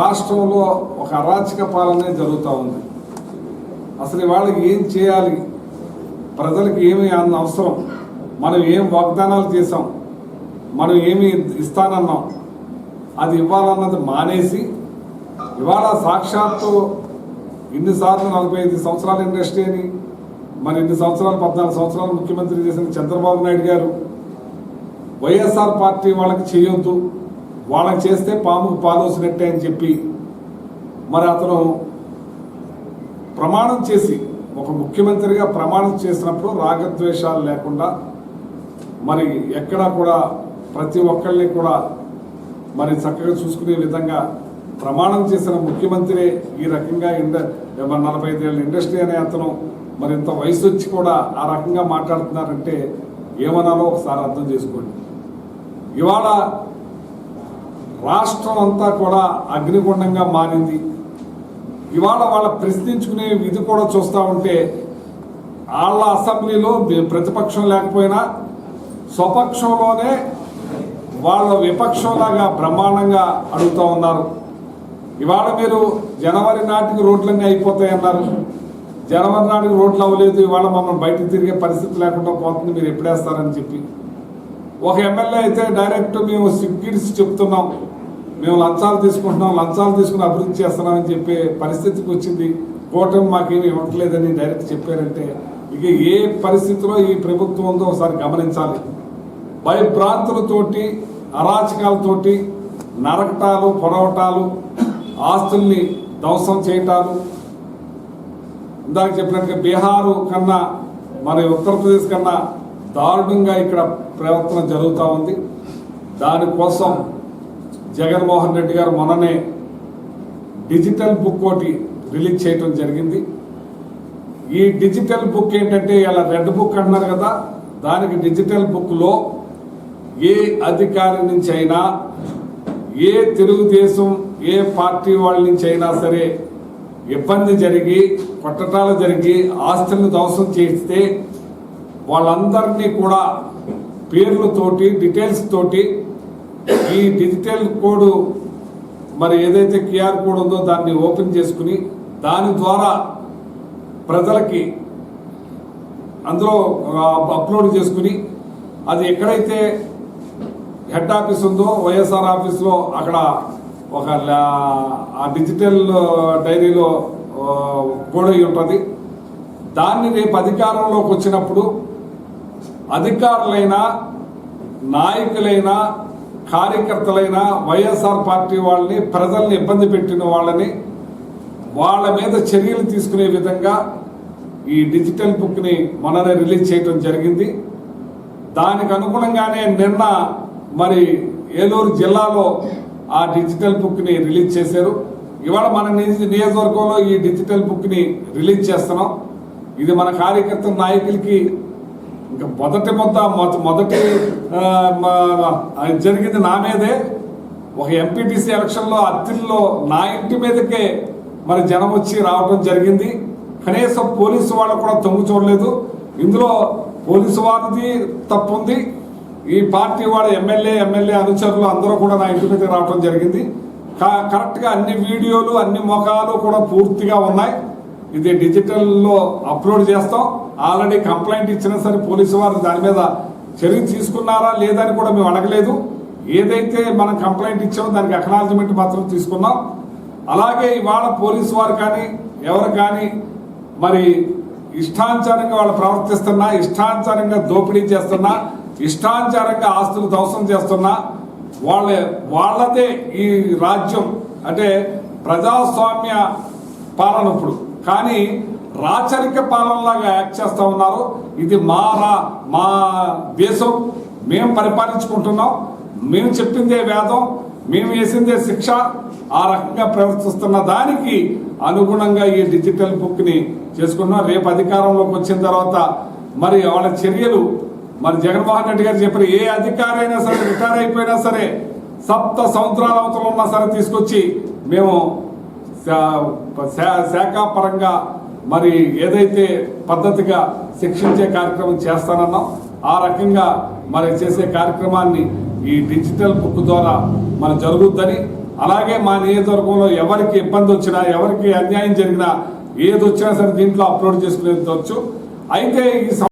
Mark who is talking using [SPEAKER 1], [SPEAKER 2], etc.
[SPEAKER 1] రాష్ట్రంలో ఒక అరాచక పాలనే జరుగుతూ ఉంది. అసలు వాళ్ళకి ఏం చేయాలి? ప్రజలకు ఏమి అన్న అవసరం? మనం ఏం వాగ్దానాలు చేసాం మనం ఏమి ఇస్తానన్నాం? అది ఇవ్వాలన్నది మానేసి ఇవాళ సాక్షాత్తు ఇన్నిసార్లు నలభై ఐదు సంవత్సరాల ఇండస్ట్రీ అని మరి ఇన్ని సంవత్సరాలు పద్నాలుగు సంవత్సరాలు ముఖ్యమంత్రి చేసిన చంద్రబాబు నాయుడు గారు వైఎస్ఆర్ పార్టీ వాళ్ళకి చేయొద్దు. వాళ్ళకి చేస్తే పాముకు పాలోసినట్టే అని చెప్పి మరి అతను ప్రమాణం చేసి ఒక ముఖ్యమంత్రిగా ప్రమాణం చేసినప్పుడు రాగద్వేషాలు లేకుండా మరి ఎక్కడా కూడా ప్రతి ఒక్కళ్ళని కూడా మరి చక్కగా చూసుకునే విధంగా ప్రమాణం చేసిన ముఖ్యమంత్రి ఈ రకంగా ఇండ నలభై ఐదేళ్ళ ఇండస్ట్రీ అనే అతను మరి ఇంత వయసు వచ్చి కూడా ఆ రకంగా మాట్లాడుతున్నారంటే ఏమనాలో ఒకసారి అర్థం చేసుకోండి. ఇవాళ రాష్ట్రం అంతా కూడా అగ్నిగుండంగా మారింది. ఇవాళ వాళ్ళ ప్రశ్నించుకునే విధి కూడా చూస్తూ ఉంటే వాళ్ళ అసెంబ్లీలో ప్రతిపక్షం లేకపోయినా స్వపక్షంలోనే వాళ్ళ విపక్షంలాగా బ్రహ్మాండంగా అడుగుతూ ఉన్నారు. ఇవాళ మీరు జనవరి నాటికి రోడ్లన్నీ అయిపోతాయన్నారు. జనవరి నాటికి రోడ్లు అవ్వలేదు ఇవాళ మమ్మల్ని బయటకు తిరిగే పరిస్థితి లేకుండా పోతుంది మీరు ఎప్పుడేస్తారని చెప్పి. ఒక ఎమ్మెల్యే అయితే డైరెక్ట్ మేము సిగ్గిడ్స్ చెప్తున్నాం. మేము లంచాలు తీసుకుంటున్నాం. లంచాలు తీసుకుని అభివృద్ధి చేస్తున్నామని చెప్పే పరిస్థితికి వచ్చింది. కూటమి మాకేమి ఇవ్వట్లేదని డైరెక్ట్ చెప్పారంటే ఇక ఏ పరిస్థితిలో ఈ ప్రభుత్వం ఉందో ఒకసారి గమనించాలి. భయభ్రాంతులతోటి అరాచకాలతోటి నరకటాలు పొరవటాలు ఆస్తుల్ని ధ్వంసం చేయటాలు. ఇందాక చెప్పినట్టుగా బీహారు కన్నా మరి ఉత్తరప్రదేశ్ కన్నా దారుణంగా ఇక్కడ ప్రవర్తన జరుగుతూ ఉంది. దానికోసం జగన్మోహన్ రెడ్డి గారు మొన్ననే డిజిటల్ బుక్ ఒకటి రిలీజ్ చేయడం జరిగింది. ఈ డిజిటల్ బుక్ ఏంటంటే ఇలా రెడ్ బుక్ అంటున్నారు కదా దానికి డిజిటల్ బుక్లో ఏ అధికారి నుంచి అయినా ఏ తెలుగుదేశం ఏ పార్టీ వాళ్ళ నుంచి అయినా సరే ఇబ్బంది జరిగి కొట్టటాలు జరిగి ఆస్తులను ధ్వంసం చేస్తే వాళ్ళందరినీ కూడా పేర్లతోటి డీటెయిల్స్ తోటి ఈ డిజిటల్ కోడ్ మరి ఏదైతే క్యూఆర్ కోడ్ ఉందో దాన్ని ఓపెన్ చేసుకుని దాని ద్వారా ప్రజలకి అందులో అప్లోడ్ చేసుకుని అది ఎక్కడైతే హెడ్ ఆఫీస్ ఉందో వైఎస్ఆర్ ఆఫీస్లో అక్కడ ఒక లా- ఆ డిజిటల్ డైరీలో కోడ్ అయి ఉంటుంది. దాన్ని రేపు అధికారంలోకి వచ్చినప్పుడు అధికారులైనా నాయకులైనా కార్యకర్తలైనా వైఎస్ఆర్ పార్టీ వాళ్ళని ప్రజల్ని ఇబ్బంది పెట్టిన వాళ్ళని వాళ్ళ మీద చర్యలు తీసుకునే విధంగా ఈ డిజిటల్ బుక్ని మొన్ననే రిలీజ్ చేయడం జరిగింది. దానికి అనుగుణంగానే నిన్న మరి ఏలూరు జిల్లాలో ఆ డిజిటల్ బుక్ని రిలీజ్ చేశారు. ఇవాళ మన నిజ- నియోజకవర్గంలో ఈ డిజిటల్ బుక్ని రిలీజ్ చేస్తున్నాం. ఇది మన కార్యకర్త నాయకులకి ఇంకా మొదటి మొత్త మొదటి జరిగింది నా మీదే. ఒక ఎంపీటీసీ ఎలక్షన్లో అత్తిల్లో నా ఇంటి మీదకే మరి జనం వచ్చి రావడం జరిగింది. కనీసం పోలీసు వాళ్ళు కూడా తొంగు చూడలేదు. ఇందులో పోలీసు వారిది తప్పు ఉంది ఈ పార్టీ వాళ్ళ ఎమ్మెల్యే ఎమ్మెల్యే అనుచరులు అందరూ కూడా నా ఇంటి మీదకి రావడం జరిగింది. కరెక్ట్గా అన్ని వీడియోలు అన్ని ముఖాలు కూడా పూర్తిగా ఉన్నాయి. ఇది డిజిటల్లో అప్లోడ్ చేస్తాం. ఆల్రెడీ కంప్లైంట్ ఇచ్చినా సరే పోలీసు వారు దాని మీద చర్య తీసుకున్నారా లేదని కూడా మేము అడగలేదు. ఏదైతే మనం కంప్లైంట్ ఇచ్చామో దానికి అక్నాలజ్మెంట్ మాత్రం తీసుకున్నాం. అలాగే ఇవాళ పోలీసు వారు కానీ ఎవరు కానీ మరి ఇష్టానుసారంగా వాళ్ళు ప్రవర్తిస్తున్నా ఇష్టానుసారంగా దోపిడీ చేస్తున్నా ఇష్టానుసారంగా ఆస్తులు ధ్వంసం చేస్తున్నా వాళ్ళ వాళ్ళదే ఈ రాజ్యం. అంటే ప్రజాస్వామ్య పాలన ఇప్పుడు. కానీ రాచరిక పాలనలాగా యాక్ట్ చేస్తూ ఉన్నారు. ఇది మా రా మా దేశం. మేము పరిపాలించుకుంటున్నాం. మేము చెప్పిందే వేదం. మేము వేసిందే శిక్ష. ఆ రకంగా ప్రవర్తిస్తున్న దానికి అనుగుణంగా ఈ డిజిటల్ బుక్ని చేసుకున్నాం రేపు అధికారంలోకి వచ్చిన తర్వాత మరి వాళ్ళ చర్యలు మరి జగన్మోహన్ రెడ్డి గారు చెప్పిన ఏ అధికారి అయినా సరే రిటైర్ అయిపోయినా సరే సప్త సంవత్సరాల అవతల ఉన్నా సరే తీసుకొచ్చి మేము శాఖాపరంగా మరి ఏదైతే పద్ధతిగా శిక్షించే కార్యక్రమం చేస్తానన్నాం ఆ రకంగా మరి చేసే కార్యక్రమాన్ని ఈ డిజిటల్ బుక్ ద్వారా మన జరుగుద్దని అలాగే మా నియోజకవర్గంలో ఎవరికి ఇబ్బంది వచ్చినా ఎవరికి అన్యాయం జరిగినా ఏది వచ్చినా సరే దీంట్లో అప్లోడ్ చేసుకునేది వచ్చు అయితే ఈ